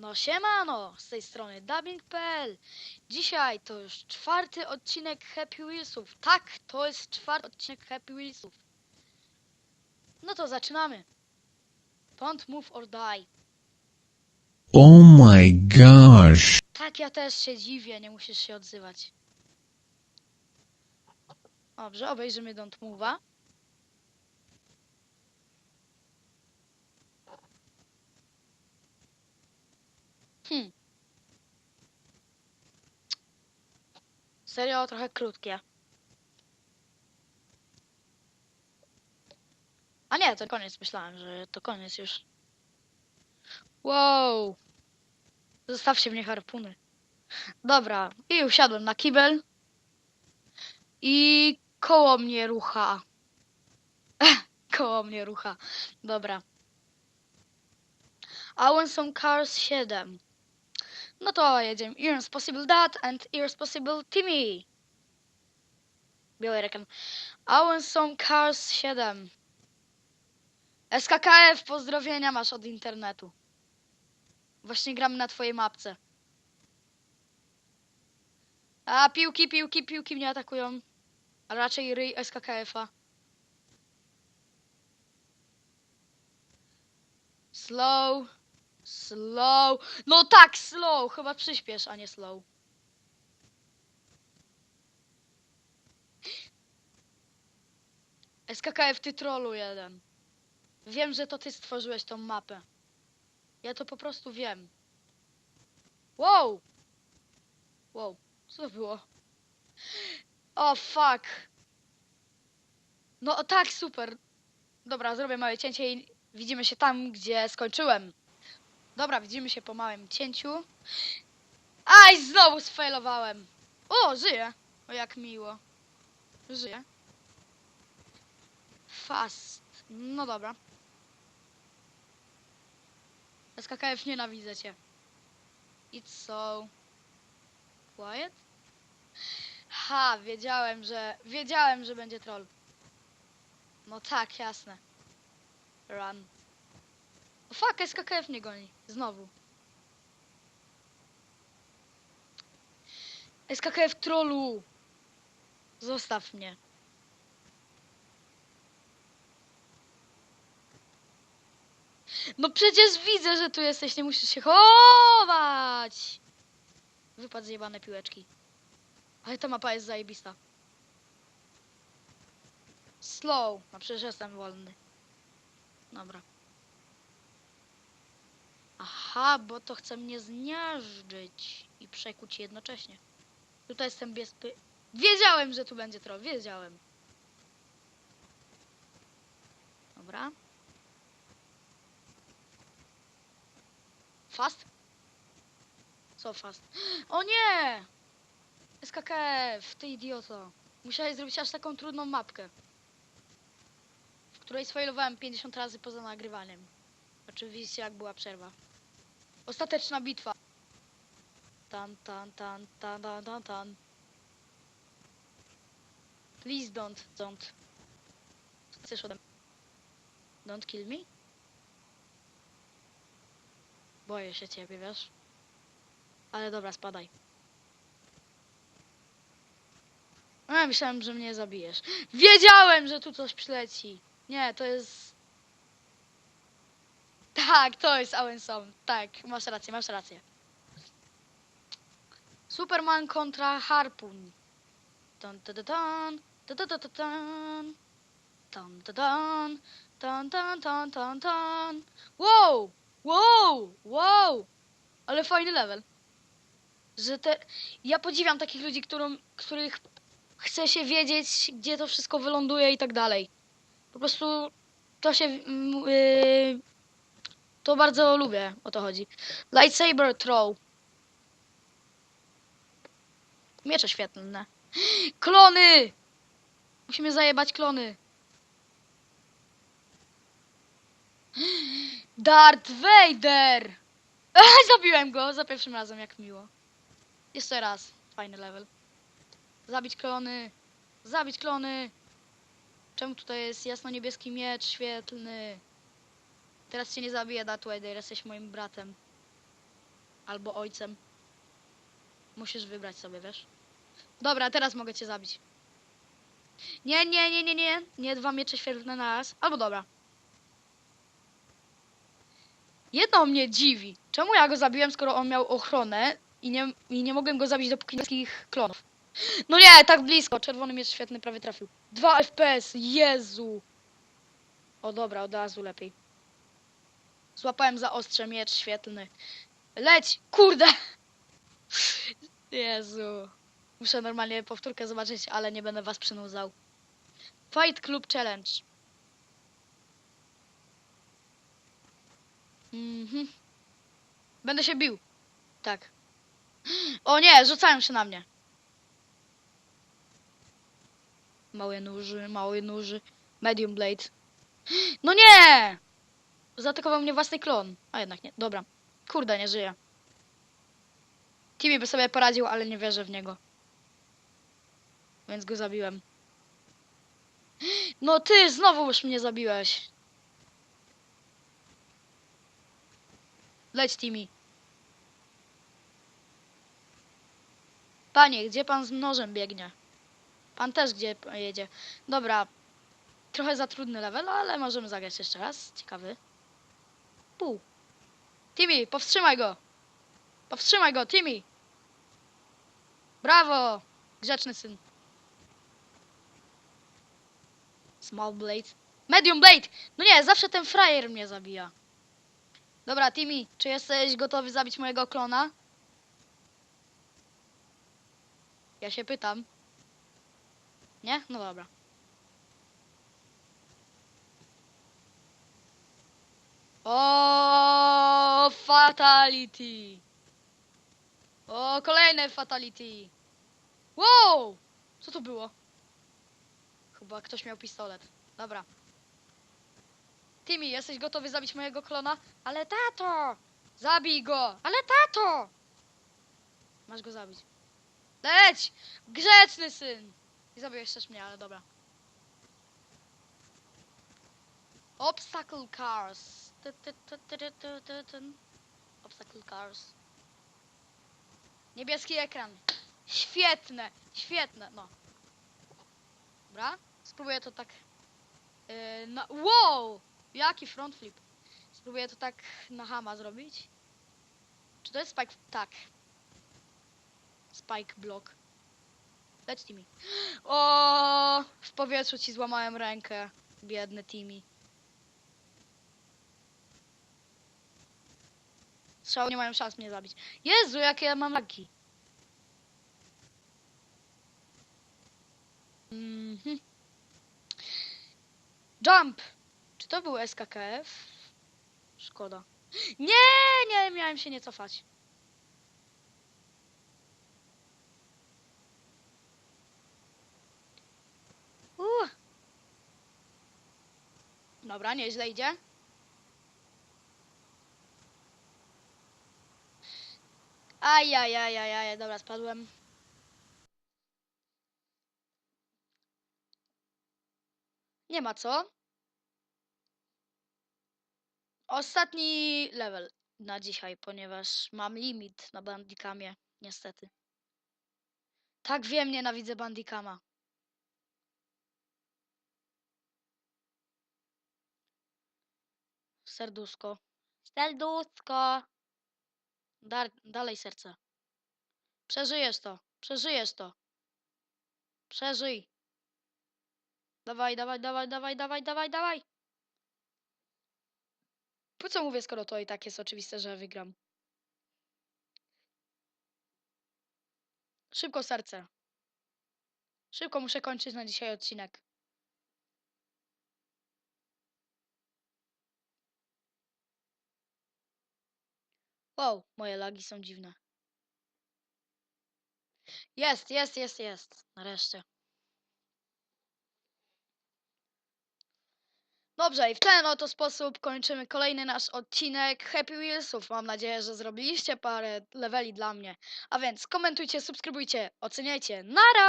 No siemano, z tej strony dubbing.pl Dzisiaj to już czwarty odcinek Happy Wheelsów. Tak, to jest czwarty odcinek Happy Wheelsów. No to zaczynamy. Don't move or die. Oh my gosh. Tak, ja też się dziwię, nie musisz się odzywać. Dobrze, obejrzymy Don't Move'a. Hmm. Serio, trochę krótkie. A nie, to koniec. Myślałem, że to koniec już. Wow. Zostawcie mnie harpuny. Dobra, i usiadłem na kibel. I koło mnie rucha. koło mnie rucha. Dobra. Some cars 7. No to jedziemy. Irresponsible Dad and Irresponsible Timmy. Biały rekan. I want some cars 7. SKKF, pozdrowienia masz od internetu. Właśnie gramy na twojej mapce. A piłki, piłki, piłki mnie atakują. A raczej ryj SKKF-a. Slow. Slow. No tak, slow. Chyba przyspiesz, a nie slow. SKKF, ty trollu jeden. Wiem, że to ty stworzyłeś tą mapę. Ja to po prostu wiem. Wow! Wow, co było? O, fuck. No tak, super. Dobra, zrobię małe cięcie i widzimy się tam, gdzie skończyłem. Dobra, widzimy się po małym cięciu. Aj, znowu sfailowałem. O, żyję. O, jak miło. Żyję. Fast. No dobra. SKKF nienawidzę cię. It's so quiet. Ha, wiedziałem, że wiedziałem, że będzie troll. No tak, jasne. Run. Fuck, SKKF mnie goni. Znowu. SKKF trollu. Zostaw mnie. No przecież widzę, że tu jesteś, nie musisz się chować! Wypad zjebane piłeczki. Ale ta mapa jest zajebista. Slow. No przecież jestem wolny. Dobra. Aha, bo to chce mnie zmiażdżyć i przekuć jednocześnie. Tutaj jestem bezpy... Wiedziałem, że tu będzie troll, wiedziałem. Dobra. Fast? Co fast? O nie! SKKF, ty idioto. Musiałeś zrobić aż taką trudną mapkę. W której sfailowałem 50 razy poza nagrywaniem. Oczywiście jak była przerwa. Ostateczna bitwa. Tan, tan, tan, tan, tan, tan, tan. Please don't, don't. Chcesz ode mnie? Don't kill me? Boję się ciebie, wiesz? Ale dobra, spadaj. A, myślałem, że mnie zabijesz. Wiedziałem, że tu coś przyleci. Nie, to jest... Tak, to jest Awenson. Tak, masz rację, masz rację. Superman kontra Harpun. Tan, tan, tan, tan, tan, tan, tan, tan, tan, tan, tan, tan, tan. Wow! Wow! Wow! Ale fajny level. Że te... Ja podziwiam takich ludzi, którym, których chce się wiedzieć, gdzie to wszystko wyląduje i tak dalej. Po prostu to się... Yy, to bardzo lubię, o to chodzi. Lightsaber throw. Miecze świetlne. Klony! Musimy zajebać klony. Darth Vader! Zabiłem go za pierwszym razem, jak miło. Jeszcze raz, fajny level. Zabić klony! Zabić klony! Czemu tutaj jest jasno-niebieski miecz świetlny? Teraz cię nie zabiję, Darth Vader, jesteś moim bratem. Albo ojcem. Musisz wybrać sobie, wiesz? Dobra, teraz mogę cię zabić. Nie, nie, nie, nie, nie. Nie dwa miecze świetlne na raz. Albo dobra. Jedno mnie dziwi. Czemu ja go zabiłem, skoro on miał ochronę i nie, i nie mogłem go zabić dopóki wszystkich klonów? No nie, tak blisko. Czerwony miecz świetny prawie trafił. 2 FPS, Jezu. O dobra, od razu lepiej. Złapałem za ostrze miecz świetlny. Leć, kurde. Jezu. Muszę normalnie powtórkę zobaczyć, ale nie będę was przynudzał. Fight Club Challenge. Mhm. Będę się bił. Tak. O nie, rzucają się na mnie. Małe nóży, małe nóży. Medium blade. No nie! Zaatakował mnie własny klon. A jednak nie. Dobra. Kurde, nie żyje. Timmy by sobie poradził, ale nie wierzę w niego. Więc go zabiłem. No ty, znowu już mnie zabiłeś. Leć, Timmy. Panie, gdzie pan z nożem biegnie? Pan też gdzie jedzie? Dobra. Trochę za trudny level, ale możemy zagrać jeszcze raz. Ciekawy. Pół. Timmy, powstrzymaj go! Powstrzymaj go, Timmy! Brawo! Grzeczny syn. Small blade. Medium blade! No nie, zawsze ten frajer mnie zabija. Dobra, Timmy, czy jesteś gotowy zabić mojego klona? Ja się pytam. Nie? No dobra. O, fatality. O, kolejne fatality. Wow! Co to było? Chyba ktoś miał pistolet. Dobra. Timmy, jesteś gotowy zabić mojego klona? Ale tato! Zabij go! Ale tato! Masz go zabić. Leć! Grzeczny syn! I zabiłeś też mnie, ale dobra. Obstacle cars. Obstacle cars. Niebieski ekran. Świetne, świetne, no. Dobra, spróbuję to tak. Yy, na, wow! Jaki front flip. Spróbuję to tak na hama zrobić. Czy to jest spike? Tak. Spike block. Leć Timmy. O, w powietrzu ci złamałem rękę. Biedny Timmy. Strzały nie mają szans mnie zabić. Jezu, jakie ja mam lagi. Mhm. Jump! Czy to był SKKF? Szkoda. Nie, nie, miałem się nie cofać. Uh. Dobra, nieźle idzie. Ajajajajaj, dobra, spadłem. Nie ma co. Ostatni level na dzisiaj, ponieważ mam limit na bandikamie, niestety. Tak wiem, nienawidzę bandikama. Serduszko. Serduszko. Dar dalej serce. Przeżyjesz to. Przeżyjesz to. Przeżyj. Dawaj, dawaj, dawaj, dawaj, dawaj, dawaj, dawaj. Po co mówię, skoro to i tak jest oczywiste, że wygram? Szybko serce. Szybko muszę kończyć na dzisiaj odcinek. Wow, moje lagi są dziwne. Jest, jest, jest, jest. Nareszcie. Dobrze, i w ten oto sposób kończymy kolejny nasz odcinek Happy Wheelsów. Mam nadzieję, że zrobiliście parę leveli dla mnie. A więc komentujcie, subskrybujcie, oceniajcie. Nara!